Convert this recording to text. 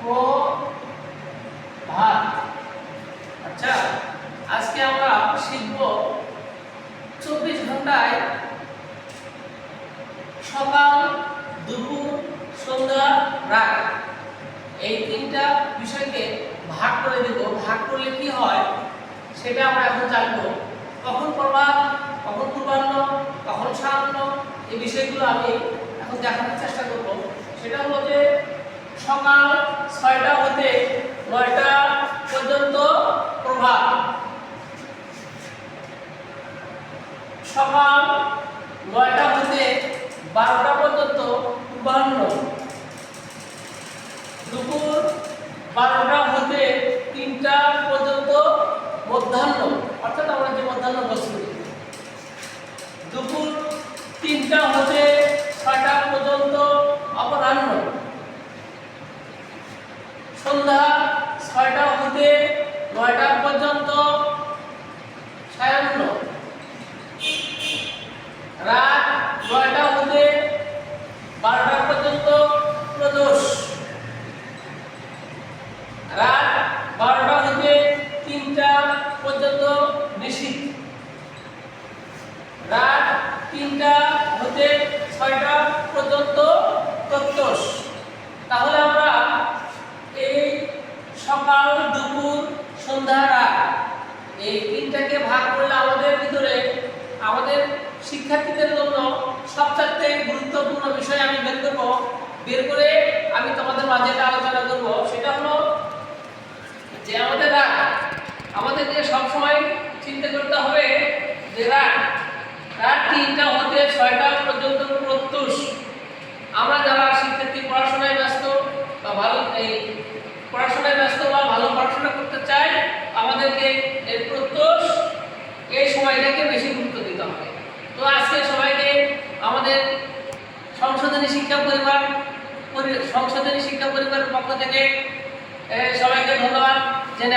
প্রভাত আচ্ছা আজকে আমরা শিখব চব্বিশ ঘন্টায় সকাল, দুপুর, সন্ধ্যা, রাত। এই তিনটা বিষয়কে ভাগ করে দেব। ভাগ করলে কি হয়? সেটা আমরা এখন জানব। কখন প্রভাত, কখন পূর্বাহ্ন, কখন সারাহ্ন এই বিষয়গুলো আমি এখন দেখানোর চেষ্টা করব। সেটা হলো যে সকাল ছয়টা হতে নয়টা পর্যন্ত প্রভাত সকাল নয়টা হতে বারোটা পর্যন্ত পূর্বাহ্ন দুপুর বারোটা হতে তিনটা পর্যন্ত মধ্যাহ্ন অর্থাৎ আমরা যে মধ্যাহ্ন বসি দুপুর তিনটা হতে ছয়টা পর্যন্ত অপরাহ্ন সন্ধ্যা ছয়টা হতে নয়টা পর্যন্ত সায়াহ্ন রাত নয়টা হতে বারোটা পর্যন্ত প্রদোষ। রাত বারোটা হতে তিনটা পর্যন্ত নিশীথ রাত তিনটা হতে ছয়টা পর্যন্ত প্রত্যুষ তাহলে আমরা সকাল, দুপুর, সন্ধ্যা, রাত। এই তিনটাকে ভাগ করলে আমাদের ভিতরে, আমাদের শিক্ষার্থীদের জন্য সবচাইতে গুরুত্বপূর্ণ বিষয় আমি বের করব। বের করে আমি তোমাদের মাঝে আলোচনা করব। সেটা হলো যে আমাদের রাত আমাদেরকে সবসময় চিন্তা করতে হবে যে রাত রাত তিনটা হতে ছয়টা পর্যন্ত প্রত্যুষ। আমরা যারা শিক্ষার্থী পড়াশোনায় ব্যস্ত বা ভালো, এই পড়াশোনায় ব্যস্ত বা ভালো পড়াশোনা করতে চাই আমাদেরকে এই প্রত্যুষ এই সময়টাকে বেশি গুরুত্ব দিতে হবে। তো আজকে সবাইকে আমাদের সংশোধনী শিক্ষা পরিবার সংশোধনী শিক্ষা পরিবারের পক্ষ থেকে সবাইকে ধন্যবাদ। জেনে